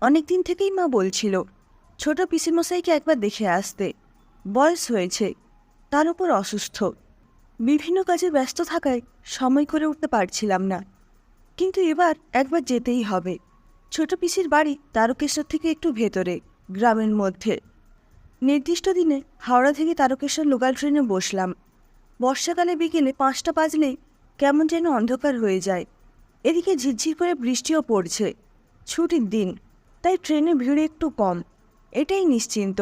অনেক দিন থেকেই মা বলছিল, ছোট পিসিমশাইকে একবার দেখে আসতে। বয়স হয়েছে, তার উপর অসুস্থ। বিভিন্ন কাজে ব্যস্ত থাকায় সময় করে উঠতে পারছিলাম না। কিন্তু এবার একবার যেতেই হবে। ছোট পিসির বাড়ি তারকেশ্বর থেকে একটু ভেতরে, গ্রামের মধ্যে। নির্দিষ্ট দিনে হাওড়া থেকে তারকেশ্বর লোকাল ট্রেনে বসলাম। বর্ষাকালে বিকেলে পাঁচটা বাজলেই কেমন যেন অন্ধকার হয়ে যায়। এদিকে ঝিরঝির করে বৃষ্টিও পড়ছে। ছুটির দিন। তাই ট্রেনে ভিড় একটু কম, এটাই নিশ্চিন্ত।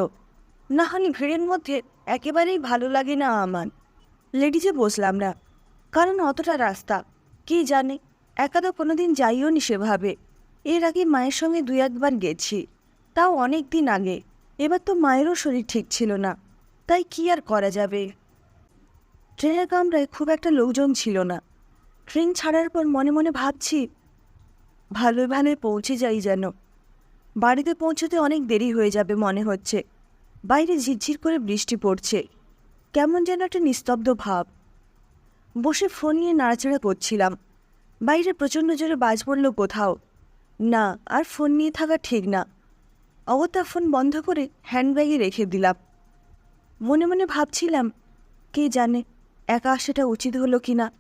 না হলে ভিড়ের মধ্যে একেবারেই ভালো লাগে না আমার। লেডিজে বসলাম না, কারণ অতটা রাস্তা, কে জানে, একা কোনো দিন যাইও নি সেভাবে। এর আগে মায়ের সঙ্গে দুই একবার গেছি, তাও অনেক দিন আগে, এবার তো মায়েরও শরীর ঠিক ছিল না, তাই কি আর করা যাবে? ট্রেনের কামরায় খুব একটা লোকজন ছিল না, ট্রেন ছাড়ার পর মনে মনে ভাবছি, ভালোই ভালোই পৌঁছে যাই যেন। বাড়িতে পৌঁছতে অনেক দেরি হয়ে যাবে মনে হচ্ছে। বাইরে ঝিরঝির করে বৃষ্টি পড়ছে। কেমন যেন একটা নিস্তব্ধ ভাব। বসে ফোন নিয়ে নাড়াচাড়া করছিলাম। বাইরে প্রচণ্ড জোরে বাজ পড়ল কোথাও। না, আর ফোন নিয়ে থাকা ঠিক না। অগত্যা ফোন বন্ধ করে হ্যান্ডব্যাগে রেখে দিলাম। মনে মনে ভাবছিলাম, কে জানে, একা আসাটা উচিত হলো কি না?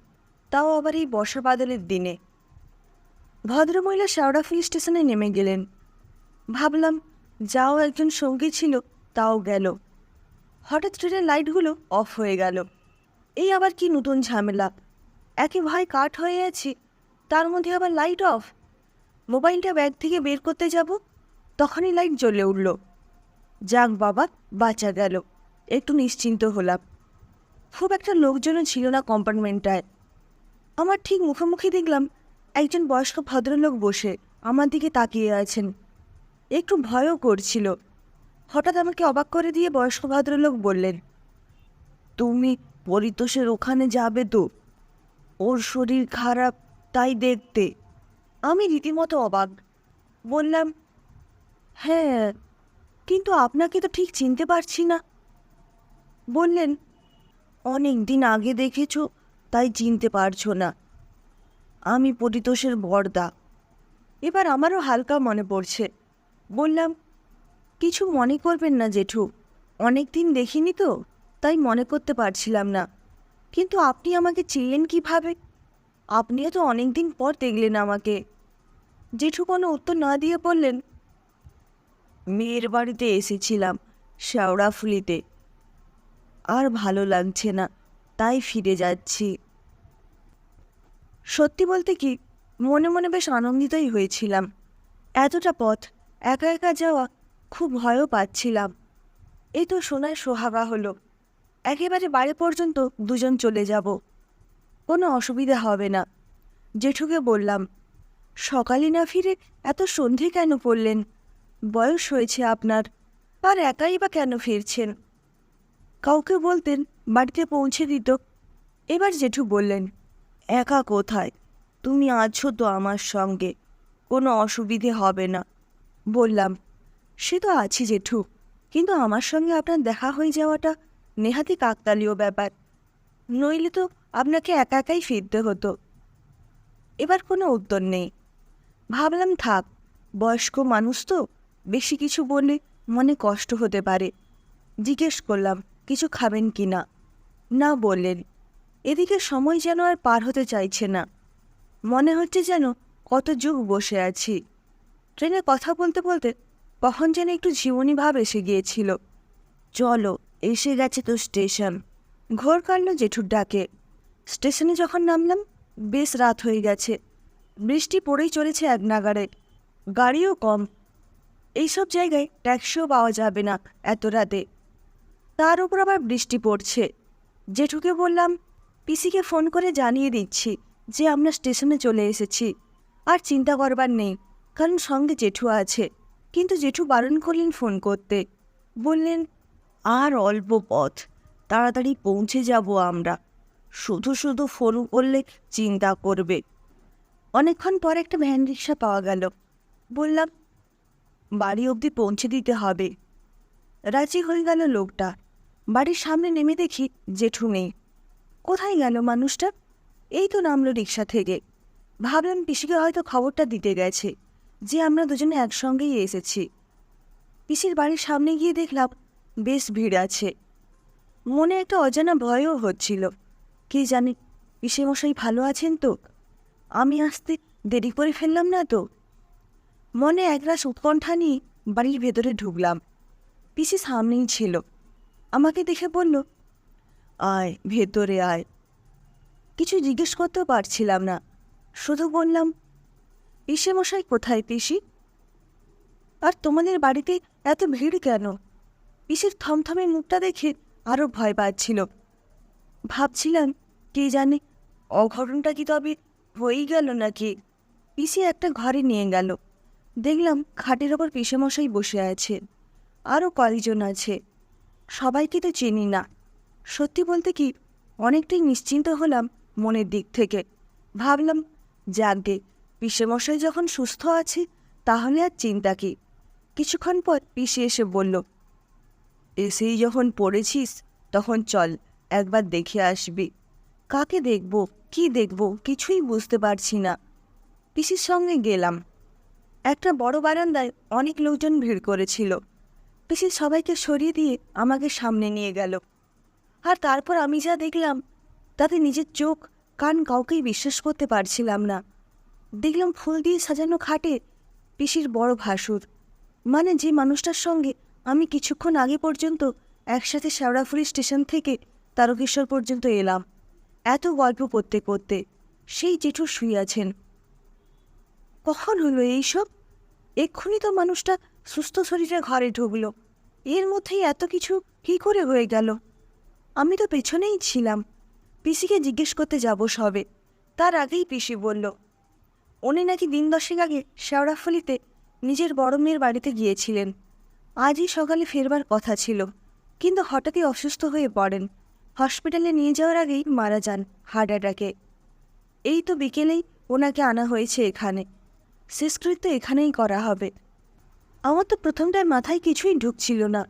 তাও আবার এই বর্ষা বাদলের দিনে। ভদ্রমহিলা শাওড়াফুল স্টেশনে নেমে গেলেন। ভাবলাম, যাও একজন সঙ্গী ছিল, তাও গেল। হঠাৎ ট্রেনের লাইটগুলো অফ হয়ে গেল। এই আবার কি নতুন ঝামেলা? একে ভয় কাঠ হয়ে আছি, তার মধ্যে আবার লাইট অফ? মোবাইলটা ব্যাগ থেকে বের করতে যাব? তখনই লাইট জ্বলে উঠল। যাক বাবা, বাঁচা গেল। একটু নিশ্চিন্ত হলাম। খুব একটা লোকজনও ছিল না কম্পার্টমেন্টটায়। আমার ঠিক মুখোমুখি দেখলাম, একজন বয়স্ক ভদ্রলোক বসে আমার দিকে তাকিয়ে আছেন। একটু ভয়ও করছিল। হঠাৎ আমাকে অবাক করে দিয়ে বয়স্ক ভদ্রলোক বললেন, তুমি পরিতোষের ওখানে যাবে তো? ওর শরীর খারাপ, তাই দেখতে। আমি রীতিমতো অবাক। বললাম হ্যাঁ কিন্তু আপনাকে তো ঠিক চিনতে পারছি না। বললেন, অনেক দিন আগে দেখেছ, তাই চিনতে পারছ না। আমি পরিতোষের বর্দা। এবার আমারও হালকা মনে পড়ছে। বললাম, কিছু মনে করবেন না জেঠু অনেক দিন দেখিনি তো, তাই মনে করতে পারছিলাম না। কিন্তু আপনি আমাকে চিনলেন কীভাবে? আপনিও তো অনেক দিন পর দেখলেন আমাকে জেঠু কোনো উত্তর না দিয়ে বললেন, মেয়ের বাড়িতে এসেছিলাম শেওড়াফুলিতে আর ভালো লাগছে না, তাই ফিরে যাচ্ছি। সত্যি বলতে কি, মনে মনে বেশ আনন্দিতই হয়েছিলাম। এতটা পথ একা একা যাওয়া খুব ভয়ও পাচ্ছিলাম। এই তো সোনায় সোহাগা হলো। একেবারে বাড়ি পর্যন্ত দুজন চলে যাব। কোনো অসুবিধা হবে না। জেঠুকে বললাম, সকালে না ফিরে এত সন্ধে কেন পড়লেন বয়স হয়েছে আপনার, আর একাই বা কেন ফিরছেন? কাউকে বলতেন বাড়িতে পৌঁছে দিত। এবার জেঠু বললেন, একা কোথায়? তুমি আছো তো আমার সঙ্গে। কোনো অসুবিধে হবে না। বললাম, সে তো আছি জেঠু, কিন্তু আমার সঙ্গে আপনার দেখা হয়ে যাওয়াটা নেহাতি কাকতালীয় ব্যাপার। নইলে তো আপনাকে একা একাই ফিরতে হতো। এবার কোনো উত্তর নেই। ভাবলাম থাক, বয়স্ক মানুষ তো বেশি কিছু বললে মনে কষ্ট হতে পারে। জিজ্ঞেস করলাম, কিছু খাবেন কি না? না বললেন। এদিকে সময় যেন আর পার হতে চাইছে না। মনে হচ্ছে যেন কত যুগ বসে আছি। ট্রেনে কথা বলতে বলতে কখন যেন একটু জীবনী ভাব এসে গিয়েছিল। চলো, এসে গেছে তো স্টেশন। ঘোর কাটল জেঠুর ডাকে। স্টেশনে যখন নামলাম, বেশ রাত হয়ে গেছে। বৃষ্টি পড়েই চলেছে এক নাগারে গাড়িও কম। এইসব জায়গায় ট্যাক্সিও পাওয়া যাবে না এত রাতে। তার উপর আবার বৃষ্টি পড়ছে। জেঠুকে বললাম, পিসিকে ফোন করে জানিয়ে দিচ্ছি যে আমরা স্টেশনে চলে এসেছি। আর চিন্তা করবার নেই। কারণ সঙ্গে জেঠু আছে। কিন্তু জেঠু বারণ করলেন ফোন করতে। বললেন, আর অল্প পথ, তাড়াতাড়ি পৌঁছে যাব আমরা। শুধু শুধু ফোন করলে চিন্তা করবে। অনেকক্ষণ পর একটা ভ্যান রিক্সা পাওয়া গেল। বললাম, বাড়ি অবধি পৌঁছে দিতে হবে। রাজি হয়ে গেল লোকটা। বাড়ির সামনে নেমে দেখি জেঠু নেই। কোথায় গেল মানুষটা? এই তো নামলো রিক্সা থেকে। ভাবলাম পিসিকে হয়তো খবরটা দিতে গেছে। যে আমরা দুজনে একসঙ্গেই এসেছি। পিসির বাড়ির সামনে গিয়ে দেখলাম বেশ ভিড় আছে। মনে একটা অজানা ভয়ও হচ্ছিল। কে জানে পিসেমশাই ভালো আছেন তো? আমি আসতে দেরি করে ফেললাম না তো? মনে একরাশ উৎকণ্ঠা নিয়ে বাড়ির ভেতরে ঢুকলাম। পিসি সামনেই ছিল। আমাকে দেখে বলল, আয়, ভেতরে আয়। কিছু জিজ্ঞেস করতেও পারছিলাম না। শুধু বললাম মশাই কোথায়, পিসি? আর তোমাদের বাড়িতে এত ভিড় কেন? পিসির থমথমে মুখটা দেখে আরও ভয় পাচ্ছিল। ভাবছিলাম, কে জানে, অঘটনটা কি তবে হয়েই গেল নাকি? পিসি একটা ঘরে নিয়ে গেল। দেখলাম খাটের ওপর পিসেমশাই বসে আছে। আরও কয়েকজন আছে। সবাইকে তো চিনি না। সত্যি বলতে কি, অনেকটাই নিশ্চিন্ত হলাম মনের দিক থেকে। ভাবলাম যাকগে পিসেমশাই যখন সুস্থ আছি, তাহলে আর চিন্তা কি? কিছুক্ষণ পর পিসি এসে বলল, এসেই যখন পড়েছিস, তখন চল, একবার দেখে আসবি। কাকে দেখব, কি দেখব, কিছুই বুঝতে পারছি না। পিসির সঙ্গে গেলাম। একটা বড় বারান্দায় অনেক লোকজন ভিড় করেছিল। পিসি সবাইকে সরিয়ে দিয়ে আমাকে সামনে নিয়ে গেল। আর তারপর আমি যা দেখলাম, তাতে নিজের চোখ, কান কাউকেই বিশ্বাস করতে পারছিলাম না। দেখলাম ফুল দিয়ে সাজানো খাটে পিসির বড় ভাসুর। মানে যে মানুষটার সঙ্গে আমি কিছুক্ষণ আগে পর্যন্ত একসাথে শেওড়াফুলি স্টেশন থেকে তারকেশ্বর পর্যন্ত এলাম। এত গল্প করতে করতে সেই জেঠু শুয়ে আছেন। কখন হলো এইসব? এক্ষুনি তো মানুষটা সুস্থ শরীরে ঘরে ঢুকলো। এর মধ্যেই এত কিছু কী করে হয়ে গেল? আমি তো পেছনেই ছিলাম। পিসিকে জিজ্ঞেস করতে যাব সবে। তার আগেই পিসি বলল উনি নাকি দিন দশেক আগে শেওড়াফলিতে নিজের বড় মেয়ের বাড়িতে গিয়েছিলেন। আজই সকালে ফেরবার কথা ছিল, কিন্তু হঠাৎই অসুস্থ হয়ে পড়েন। হসপিটালে নিয়ে যাওয়ার আগেই মারা যান হার্ট অ্যাটাকে। এই তো বিকেলেই ওনাকে আনা হয়েছে এখানে। শেষকৃত্য এখানেই করা হবে। আমার তো প্রথমটায় মাথায় কিছুই ঢুকছিল না।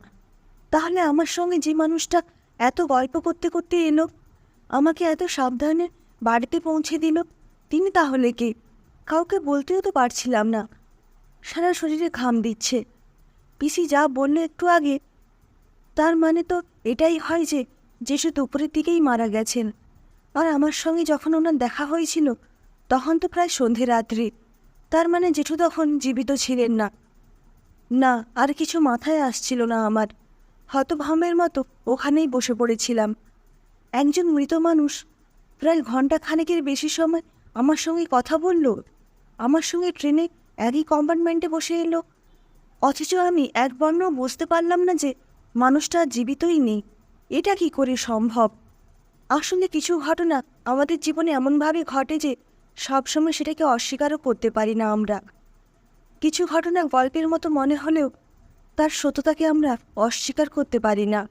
তাহলে আমার সঙ্গে যে মানুষটা এত গল্প করতে করতে এলো, আমাকে এত সাবধানে বাড়িতে পৌঁছে দিল, তিনি তাহলে কে? কাউকে বলতেও তো পারছিলাম না। সারা শরীরে ঘাম দিচ্ছে। পিসি যা বলল একটু আগে, তার মানে তো এটাই হয় যে যেসু দুপুরের দিকেই মারা গেছেন। আর আমার সঙ্গে যখন ওনার দেখা হয়েছিল, তখন তো প্রায় সন্ধে রাত্রি। তার মানে জেঠু তখন জীবিত ছিলেন না। না, আর কিছু মাথায় আসছিল না আমার। হতভম্বের মতো ওখানেই বসে পড়েছিলাম। একজন মৃত মানুষ, প্রায় ঘণ্টা খানেকের বেশি সময় আমার সঙ্গে কথা বলল? আমার সঙ্গে ট্রেনে একই কম্পার্টমেন্টে বসে এলো। অথচ আমি একবর্ণ বুঝতে পারলাম না যে মানুষটা জীবিতই নেই। এটা কি করে সম্ভব? আসলে কিছু ঘটনা আমাদের জীবনে এমনভাবে ঘটে যে সবসময় সেটাকে অস্বীকারও করতে পারি না আমরা। কিছু ঘটনা গল্পের মতো মনে হলেও তার সত্যতাকে আমরা অস্বীকার করতে পারি না।